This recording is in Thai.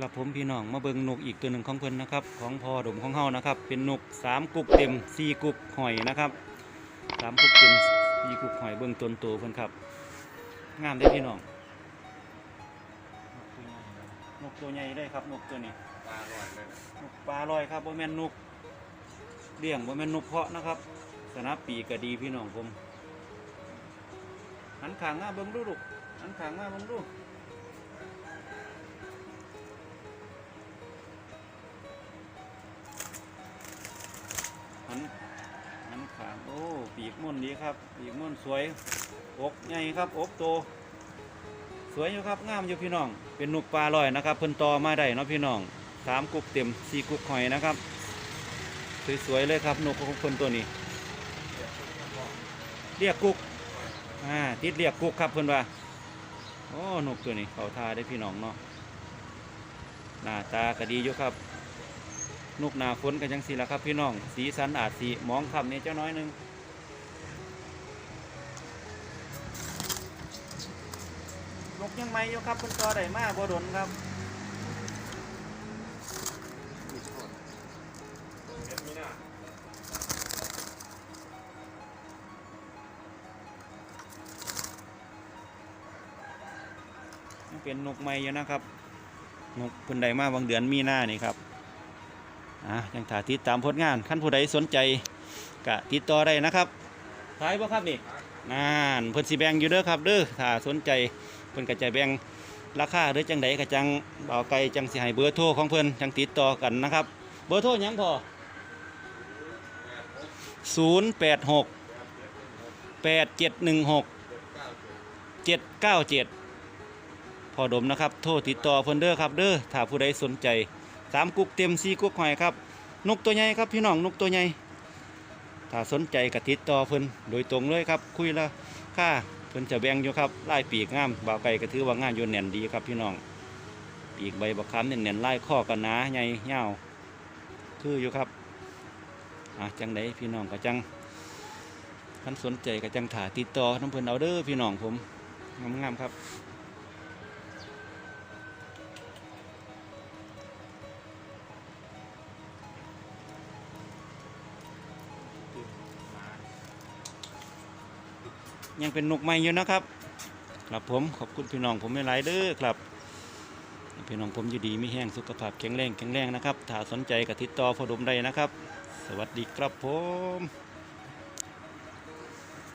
ครับผมพี่น้องมาเบิ่งนกอีกตัวหนึ่งของเพิ่นนะครับ ของพอดมของเฮานะครับ เป็นนกสามกุกเต็มสี่กุกหอยนะครับสามกุกเต็มสี่กุกหอยเบิ่งต้นโตเพิ่นครับงามได้พี่น้องนกตัวใหญ่ได้ครับนกตัวนี้ปลาลอยเลยนะนกปลาลอยครับบ่แม่นนกเลี้ยงบ่แม่นนกเพาะนะครับสนับปีกก็ดีพี่น้องผมหันขางมาเบิ่งดูลูกหันขางมาเบิ่งดู ปีกม่วนดีครับ ปีกม่วนสวยอกใหญ่ครับอกโต สวยอยู่ครับงามอยู่พี่น้อง เป็นนกปลาลอยนะครับ เพิ่นต่อมาได้เนาะพี่น้องสามกุกเต็มสี่กุกหอยนะครับ สวยๆเลยครับนกของคนตัวนี้ เรียกกุกอ่าติดเรียกกุกครับเพิ่นว่าโอ้นกตัวนี้เขาทาได้พี่น้องเนาะหน้าตาก็ดีอยู่ครับนกหนาฝนกันจังสีละครับพี่น้อง สีสันอาจสีมองคำเนี่ยเจ้าน้อยนึง กยังไม่อยู่ครับเพิ่นต่อได้มาบ่ดนครับเห็นไหมน่ะยังเป็นนกใหม่อยู่นะครับ นกเพิ่นได้มาบางเดือนมีหน้านี่ครับอะยังถ่าติดตามผลงานขั้นผู้ใดสนใจก็ติดต่อได้นะครับขายบ่ครับนี่นั่นเพิ่นสิแบ่งอยู่เด้อครับเด้อถ้าสนใจเพิ่นก็จะแบ่งราคาหรือจังใดก็จังเบาไกลจังสิให้เบอร์โทรของเพิ่นจังติดต่อกันนะครับ เบอร์โทรหยังพอ086 8716 797พอดมนะครับ โทรติดต่อเพิ่นเด้อครับเด้อถ้าผู้ใดสนใจสามกุกเต็มสี่กุกหอยครับ นกตัวใหญ่ครับพี่น้องนกตัวใหญ่ถ้าสนใจก็ติดต่อเพิ่นโดยตรงเลยครับ คุยละค่า พิ่นจะแบ่งอยู่ครับไล่ปีกงามบ่าวไก่ก็ถือว่างามอยู่แน่นดีครับพี่น้อง ปีกใบบักคำเนี่ยแน่นไล่ข้อกันหนาใหญ่ยาวคืออยู่ครับอะจังไดพี่น้องก็จังท่านสนใจก็จังถ่าติดต่อน้ำเพิ่นเอาเด้อพี่น้องผมงามๆครับ ยังเป็นนกใหม่อยู่นะครับครับผมขอบคุณพี่น้องผมไม่หลายเด้อครับพี่น้องผมอยู่ดีไม่แห้งสุขภาพแข็งแรงแข็งแรงนะครับถ้าสนใจก็ติดต่อพอดมได้นะครับ สวัสดีครับผม